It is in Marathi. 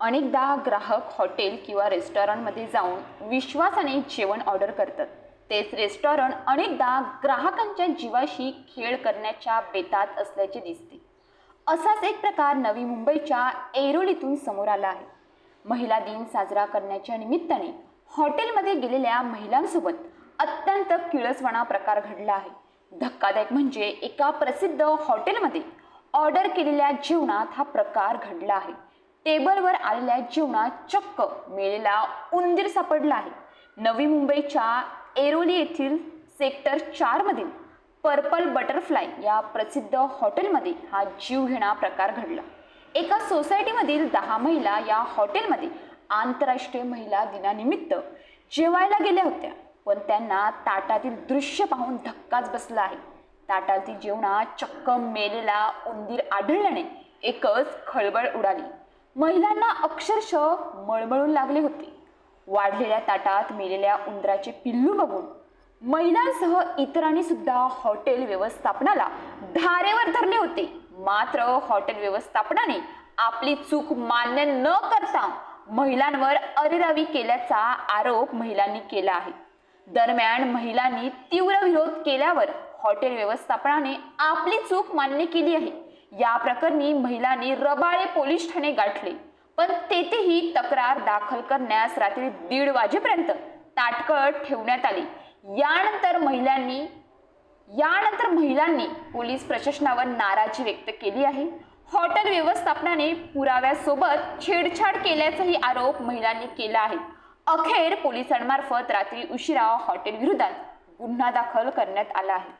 अनेकदा ग्राहक हॉटेल किंवा रेस्टॉरंटमध्ये जाऊन विश्वासाने जेवण ऑर्डर करतात. तेच रेस्टॉरंट अनेकदा ग्राहकांच्या जीवाशी खेळ करण्याच्या बेतात असल्याचे दिसते. असाच एक प्रकार नवी मुंबईच्या एरोलीतून समोर आला आहे. महिला दिन साजरा करण्याच्या निमित्ताने हॉटेलमध्ये गेलेल्या महिलांसोबत अत्यंत किळसवाणा प्रकार घडला आहे. धक्कादायक म्हणजे एका प्रसिद्ध हॉटेलमध्ये ऑर्डर केलेल्या जेवणात हा प्रकार घडला आहे. टेबलवर आलेल्या जेवणात चक्क मेलेला उंदीर सापडला आहे. नवी मुंबईच्या एरोली येथील सेक्टर चारमधील पर्पल बटरफ्लाय या प्रसिद्ध हॉटेलमध्ये हा जीवघेणा प्रकार घडला. एका सोसायटीमधील दहा महिला या हॉटेलमध्ये आंतरराष्ट्रीय महिला दिनानिमित्त जेवायला गेल्या होत्या पण त्यांना ताटातील दृश्य पाहून धक्काच बसला आहे. ताटातील जेवणात चक्क मेलेला उंदीर आढळल्याने एकच खळबळ उडाली. महिलांना अक्षरशः मळमळून लागले होते. वाढलेल्या ताटात मेलेल्या उंदराचे पिल्लू बघून महिलांसह इतरांनी सुद्धा हॉटेल व्यवस्थापनाला धारेवर धरले होते. मात्र हॉटेल व्यवस्थापनाने आपली चूक मान्य न करता महिलांवर अरेरावी केल्याचा आरोप महिलांनी केला आहे. दरम्यान महिलांनी तीव्र विरोध केल्यावर हॉटेल व्यवस्थापनाने आपली चूक मान्य केली आहे. या प्रकरणी महिलांनी रबाळे पोलीस ठाणे गाठले. पण तेथेही तक्रार दाखल करण्यास रात्री दीड वाजेपर्यंत ताटकळत ठेवण्यात आली. यानंतर महिलांनी यानंतर महिलांनी पोलीस प्रशासनावर नाराजी व्यक्त केली आहे. हॉटेल व्यवस्थापनाने पुराव्यासोबत छेडछाड केल्याचाही आरोप महिलांनी केला आहे. अखेर पोलिसांमार्फत रात्री उशिरा हॉटेल विरोधात गुन्हा दाखल करण्यात आला आहे.